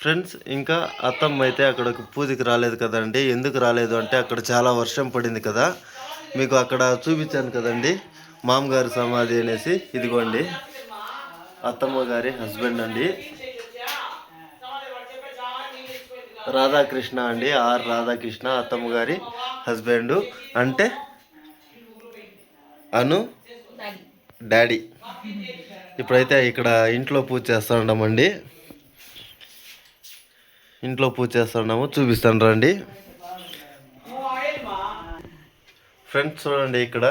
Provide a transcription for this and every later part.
Friends ఇంకా అత్తమ్మ అయితే అక్కడికి పూజకి రాలేదు కదండి. ఎందుకు రాలేదు అంటే అక్కడ చాలా వర్షం పడింది కదా. మీకు అక్కడ చూపించాను కదండి. మామగారి సమాధి అనేసి ఇదిగోండి. అత్తమ్మ గారి హస్బెండ్ అండి. రాధాకృష్ణ అండి. ఆర్ రాధాకృష్ణ అత్తమ్మ గారి హస్బెండ్. అంటే అను డాడీ. ఇప్పుడైతే ఇక్కడ ఇంట్లో పూజ చేస్తూ ఉన్నామండి. ఇంట్లో పూజ చేస్తున్నాము చూపిస్తాను రండి. ఫ్రెండ్స్ చూడండి ఇక్కడ.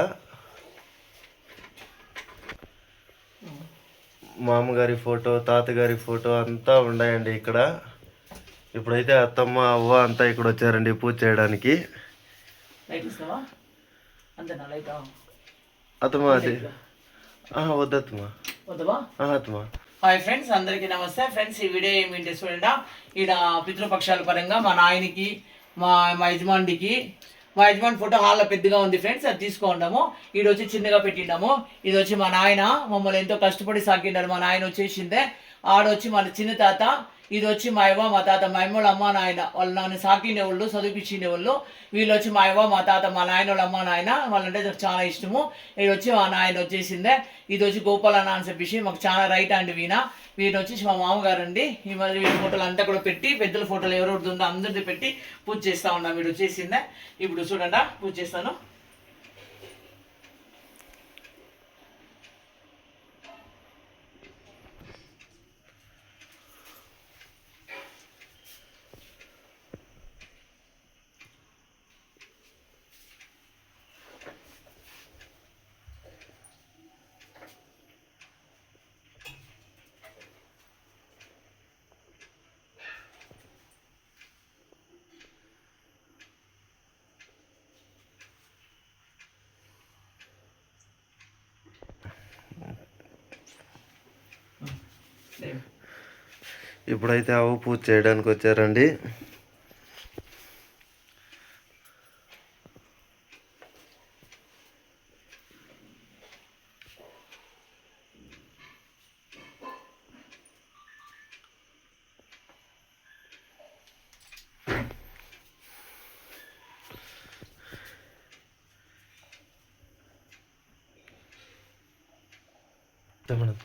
మామగారి ఫోటో తాతగారి ఫోటో అంతా ఉన్నాయండి ఇక్కడ. ఇప్పుడైతే అత్తమ్మ అవ్వ అంతా ఇక్కడ వచ్చారండి పూజ చేయడానికి. అత్తమ్మ అది. ఆహా, అత్తమ్మ. హాయ్ ఫ్రెండ్స్ అందరికీ నమస్తే. ఫ్రెండ్స్ ఈ వీడియో ఏమిటి చూడండి. ఈడ పితృపక్షాల పరంగా మా నాయనకి మా మా యజమానికి మా యజమాని ఫోటో హాల్లో పెద్దగా ఉంది ఫ్రెండ్స్ అది తీసుకుంటాము. ఈడ వచ్చి చిన్నగా పెట్టిండాము ఇది వచ్చి మా నాయన మమ్మల్ని ఎంతో కష్టపడి సాగిండారు మా నాయన వచ్చేసిందే. ఆడొచ్చి మన చిన్న తాత ఇది వచ్చి మా అవ్వ మా తాత మా అమ్మోళ్ళ అమ్మ నాయన వాళ్ళు నన్ను సాకిన వాళ్ళు చదివించిండే వాళ్ళు. వీళ్ళు వచ్చి మా అవ్వ మా తాత మా నాయన వాళ్ళ అమ్మ నాయన వాళ్ళంటే నాకు చాలా ఇష్టము. ఇది వచ్చి మా నాయన వచ్చేసిందే. ఇది వచ్చి గోపాలన్న అని చెప్పేసి మాకు చాలా రైట్ అండి వీణ. వీళ్ళు వచ్చేసి మా మామగారు అండి ఈ మధ్య వీడి ఫోటోలు అంతా కూడా పెట్టి పెద్దల ఫోటోలు ఎవరెవరిది ఉందో అందరిది పెట్టి పూజ చేస్తా ఉన్నాం. వీడు వచ్చేసిందే. ఇప్పుడు చూడండి పూజ చేస్తాను. ఇప్పుడైతే ఆవు పూజ చేయడానికి వచ్చారండి. చెప్పండి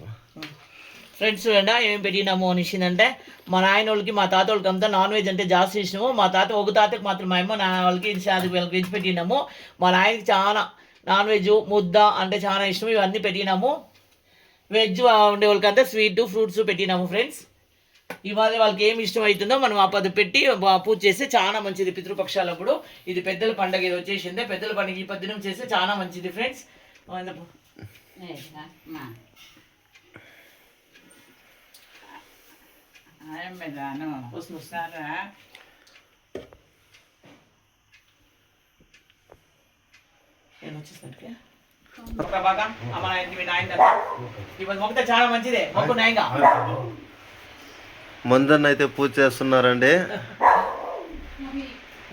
ఫ్రెండ్స్ చూడండి ఏం పెట్టినాము అనేసిందంటే మా నాయన వాళ్ళకి మా తాత వాళ్ళకి అంతా నాన్ వెజ్ అంటే జాస్తి ఇష్టము. మా తాత ఒక తాతకి మాత్రం మా అమ్మ నా వాళ్ళకి అది వాళ్ళకి వెజ్ పెట్టినాము. మా నాయనకి చాలా నాన్ వెజ్ ముద్ద అంటే చాలా ఇష్టం ఇవన్నీ పెట్టినాము. వెజ్ ఉండే వాళ్ళకంతా స్వీట్ ఫ్రూట్స్ పెట్టినాము ఫ్రెండ్స్ ఇవాళ వాళ్ళకి ఏమి ఇష్టం అవుతుందో మనం ఆ పది పెట్టి పూజ చేస్తే చాలా మంచిది. పితృపక్షాలప్పుడు ఇది పెద్దల పండగ ఇది వచ్చేసిందే. పెద్దల పండుగ ఈ పద్దెనం చేస్తే చాలా మంచిది ఫ్రెండ్స్ వస్తుంది వస్తుంది. నేను వచ్చేసరికి ఒక బాగా అమ్మ నాయనకి మీ నాయన. ఇవాళ మొక్కితే చాలా మంచిదే. మొక్కు నాయనగా మందన్న అయితే పూజ చేస్తున్నారండి.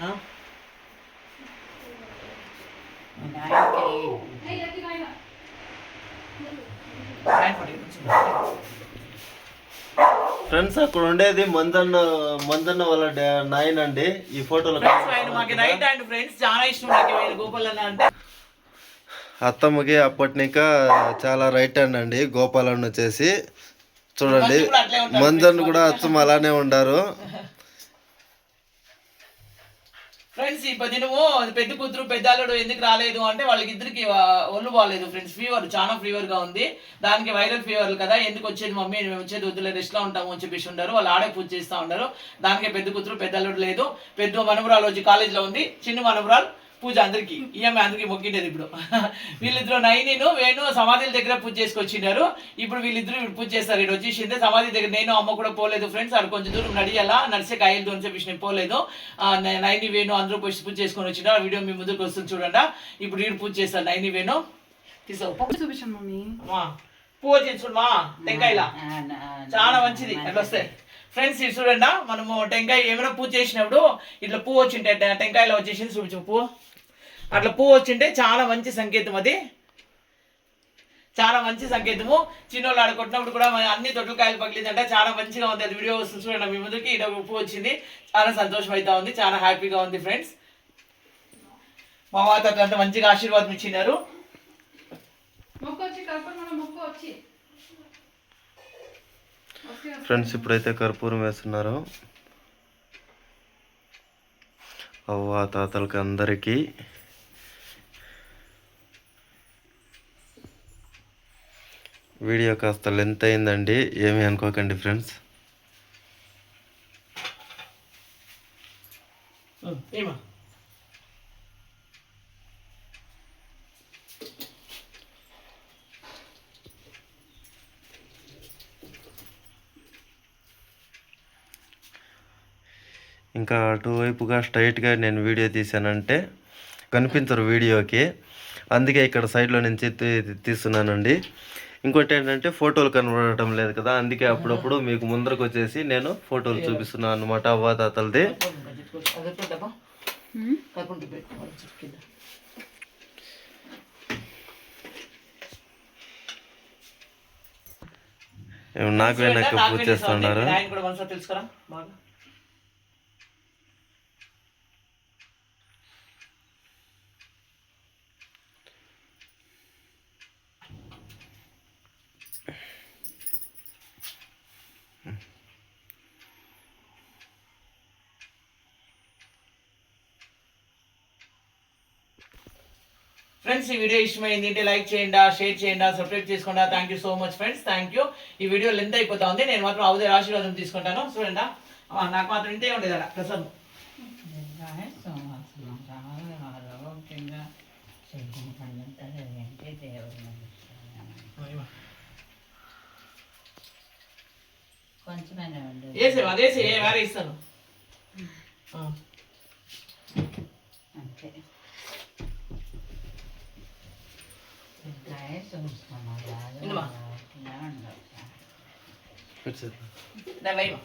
ఆ? ఫ్రెండ్స్ అక్కడ ఉండేది మందన్న మందన్న వాళ్ళ నాయన అండి. ఈ ఫోటోలో ఫ్రెండ్స్ ఆయన మాకు రైట్ హ్యాండ్ ఫ్రెండ్స్ చాలా ఇష్టం నాకు ఆయన గోపాల్ అన్న అంటే. అత్తమ్మకి అప్పటినిక చాలా రైట్ హ్యాండ్ అండి గోపాలన్న వచ్చేసి. చూడండి మందన్ కూడా అచ్చం అలానే ఉండారు. ఫ్రెండ్స్ ఈ పదినము పెద్ద కూతురు పెద్దాలుడు ఎందుకు రాలేదు అంటే వాళ్ళకి ఇద్దరికి ఒళ్ళు బాగాలేదు ఫ్రెండ్స్ ఫీవర్ చాలా ఫీవర్గా ఉంది. దానికి వైరల్ ఫీవర్ కదా. ఎందుకు వచ్చేది మమ్మీ? మేము వచ్చేది వద్దులే రెస్ట్లో ఉంటాము అని చెప్పేసి ఉండరు. వాళ్ళు ఆడే పూజ చేస్తా ఉండరు. దానికి పెద్ద కూతురు పెద్దాలుడు లేదు. పెద్ద మనవరాలు వచ్చి కాలేజ్లో ఉంది. చిన్న మనవరాలు పూజ అందరికి ఈఎంఐ అందరికి మొక్కిండేది ఇప్పుడు. వీళ్ళిద్దరు నైనిను వేణు సమాధుల దగ్గర పూజ చేసుకొచ్చినారు ఇప్పుడు వీళ్ళిద్దరు పూజ చేస్తారు. ఇక్కడ వచ్చేసింది సమాధి దగ్గర నేను అమ్మ కూడా పోలేదు ఫ్రెండ్స్ అది కొంచెం దూరం నడియాలా నడిచే కాయలు అని చెప్పేసి నేను పోలేదు. నైని వేణు అందరూ పోయి పూజ చేసుకొని వచ్చిన ఆ వీడియో మీ ముందుకు వస్తుంది చూడండి. ఇప్పుడు వీడు పూజ చేస్తారు నైని వేణు. తీసుకో పూజ చూడమా టెంకాయలా. చాలా మంచిది. అట్లా వస్తాయి ఫ్రెండ్స్ ఇది చూడండి? మనము టెంకాయ ఏమైనా పూజ చేసినప్పుడు ఇట్లా పువ్వు వచ్చింటే టెంకాయలో వచ్చేసింది చూపించు పువ్వు. అట్లా పువ్వు వచ్చింటే చాలా మంచి సంకేతం అది. చాలా మంచి సంకేతము. చిన్నోళ్ళు ఆడుకుంటున్నప్పుడు కూడా అన్ని తొట్టుకాయలు పగిలిందంటే. చాలా మంచిగా ఉంది అది వీడియో వస్తుంది చూడండి. మీ ముందుకి ఇక్కడ ఉప్పు వచ్చింది. చాలా సంతోషం అవుతా ఉంది. చాలా హ్యాపీగా ఉంది ఫ్రెండ్స్. మా వాత అంత మంచిగా ఆశీర్వాదం ఇచ్చినారు. మొక్క వచ్చి మొక్క వచ్చి. ఫ్రెండ్స్ ఇప్పుడైతే కర్పూరం వేస్తున్నారు. అవ్వ తాతలకి అందరికీ. వీడియో కాస్త లెంత్ అయిందండి ఏమీ అనుకోకండి ఫ్రెండ్స్. ఏమా? ఇంకా అటువైపుగా స్ట్రైట్గా నేను వీడియో తీసానంటే కనిపించరు వీడియోకి. అందుకే ఇక్కడ సైడ్లో నుంచి తీస్తున్నానండి. ఇంకోటి ఏంటంటే ఫోటోలు కనబడటం లేదు కదా అందుకే అప్పుడప్పుడు మీకు ముందరకు వచ్చేసి నేను ఫోటోలు చూపిస్తున్నాను అనమాట అవ్వ తాతలది అదొకటమ్మా కర్పూరం పెట్టు కింద ఏం నాకు వెనక పూజ చేస్తున్నారు ఫ్రెండ్స్ ఈ వీడియో ఇష్టమైంది అంటే లైక్ చేయండి షేర్ చేయండి సబ్స్క్రైబ్ చేసుకోండి. Thank you so much friends thank you ఈ వీడియో లెంత్ అయిపోతా ఉంది. నేను మాత్రం అవదే ఆశీర్వాదం తీసుకుంటాను. చూడండి నాకు మాత్రం ఇంతే ఉండేది అలా. ప్రసాదం. కొంచెమైనా ఉండు. వేసే అదేసి వేరే ఇస్తాను വരുമോ